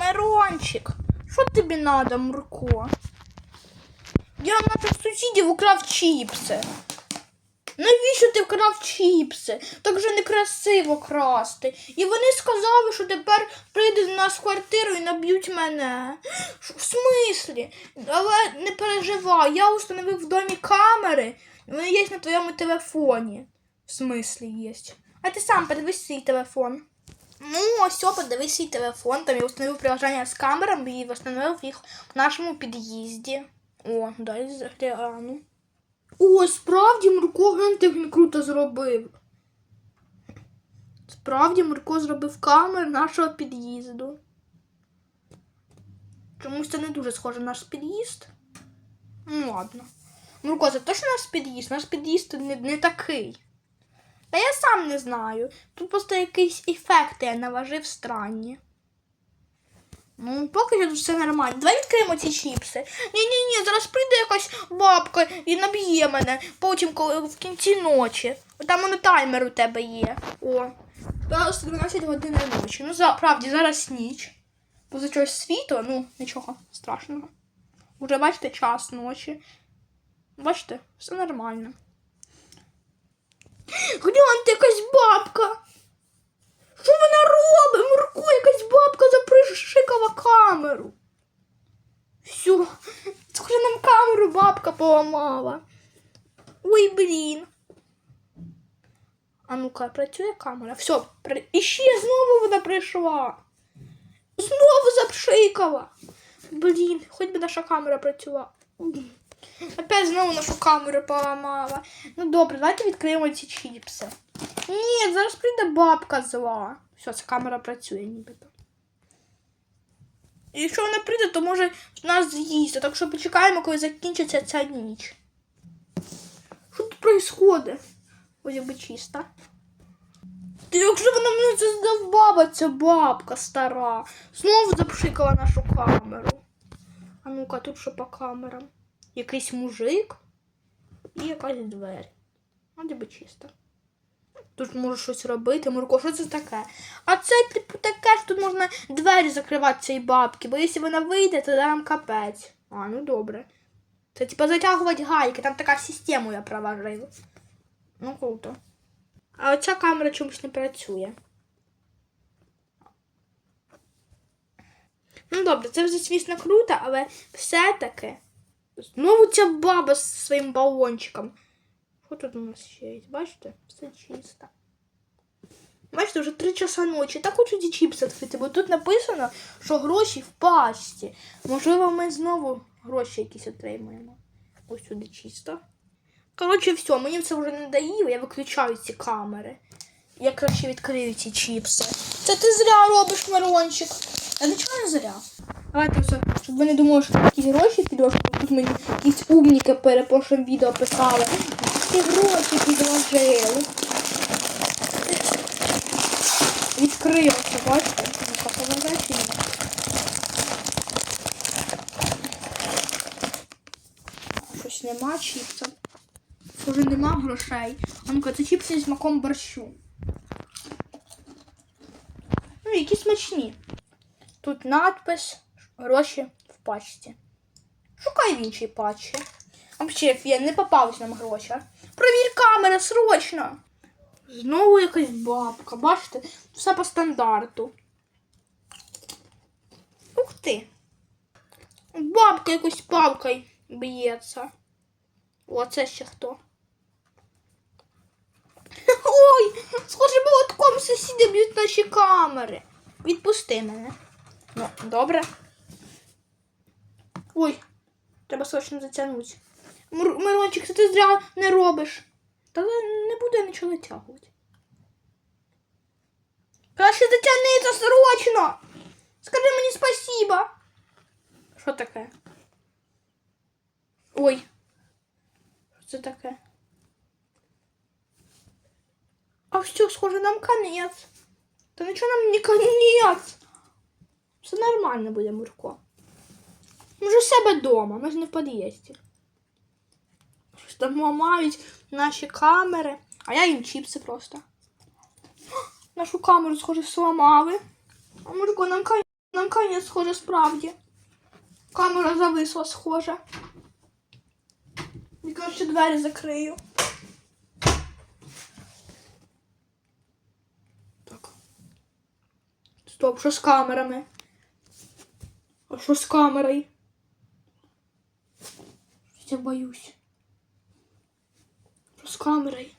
Мирончик, що тобі надо, Мурко? Я в наших сусідів украв чіпси. Навіщо ти вкрав чіпси? Так же некрасиво красти. І вони сказали, що тепер прийдуть до нас в квартиру і наб'ють мене. В смислі? Але не переживай, я установив в домі камери. Вони є на твоєму телефоні. В смислі є. А ти сам подивись свій телефон. Ну, ось, подивись свій телефон. Там я установив приложення з камерами і встановив їх в нашому під'їзді. О, дай загляну. О, справді Мурко гляньте, круто зробив. Справді Мурко зробив камеру нашого під'їзду. Чомусь це не дуже схоже на наш під'їзд. Ну ладно. Мурко, це точно наш під'їзд? Наш під'їзд не, не такий. Та я сам не знаю. Тут просто якісь ефекти я наважив странні. Ну, поки що тут все нормально. Давай відкриємо ці чіпси. Ні-ні-ні, зараз прийде якась бабка і наб'є мене. Потім, в кінці ночі. Там воно таймер у тебе є. О. Зараз 12 годин ночі. Ну, за, правді, зараз ніч. Поза чогось світло, ну, нічого страшного. Уже бачите, час ночі. Бачите, все нормально. Гляньте, якась бабка. Що вона робить? Мурко, якась бабка запришикала камеру. Все, схоже нам камеру бабка поламала. Ой, блін. А ну-ка, працює камера. Все, при... і ще знову вона прийшла. Знову запшикала. Блін, хоч би наша камера працювала. Опять знову нашу камеру поламала. Ну добре, давайте відкриємо ці чіпси. Ні, зараз прийде бабка зла. Все, ця камера працює нібито. Якщо вона прийде, то може нас з'їсти. Так що почекаємо, коли закінчиться ця ніч. Що тут відбувається? Ось якби чисто. Та якщо вона мене це здавбаба, ця бабка стара. Знову запшикала нашу камеру. А ну-ка, тут що по камерам? Якийсь мужик і якась двері. Вроді би чисто. Тут може щось робити. Мурко, що це таке? А це, типу, таке, що тут можна двері закривати цієї бабки, бо якщо вона вийде, то нам капець. А, ну добре. Це типу затягувати гайки, там така система я проварив. Ну круто. А оця камера чомусь не працює. Ну добре, це вже, звісно, круто, але все-таки. Знову ця баба з своїм балончиком. Що тут у нас ще є? Бачите? Все чисто. Бачите, вже 3 часа ночі. Так хочу ці чіпси відкрити, бо тут написано, що гроші в пасті. Можливо, ми знову гроші якісь отримаємо. Ось сюди чисто. Коротше, все, мені це вже не дає, я виключаю ці камери. Я краще відкрию ці чіпси. Це ти зря робиш, Марончик. А нічого не зря. Давайте все, щоб ви не думали, що якісь гроші підеш, тут мені якісь умніки перед прошлим відео писали. Ті гроші підложили. Відкрилося, бачите? Ні? Щось нема чіпсів. Схоже, нема грошей. А ну-ка, це чіпси з маком борщу. Ну, які смачні. Тут надпис гроші в пачці. Шукай в іншій пачці. А я не попались нам гроші. Провір камери срочно. Знову якась бабка. Бачите? Все по стандарту. Ух ти. Бабка якось палкою б'ється. О, це ще хто? Ой, схоже, молотком сусіди б'ють наші камери. Відпусти мене. Ну, добре. Ой, треба срочно затягнути. Мир- Мирончик, це ти зря не робиш. Та не буду я нічого натягувати. Краще затягни це срочно. Скажи мені спасіба. Що таке? Ой. Що це таке? А все, схоже, нам конець. Та нічого нам не конець. Все нормально буде, Мурко. Ми ж у себе вдома, ми ж не в під'їзді. Там ламають наші камери, а я їм чіпси просто. Нашу камеру, схоже, сломали. А Мурко, нам конець, нам конець, схоже, справді. Камера зависла, схоже. І, коротше, двері закрию. Так. Стоп, що з камерами? А що з камерою? Я боюсь. З камерой.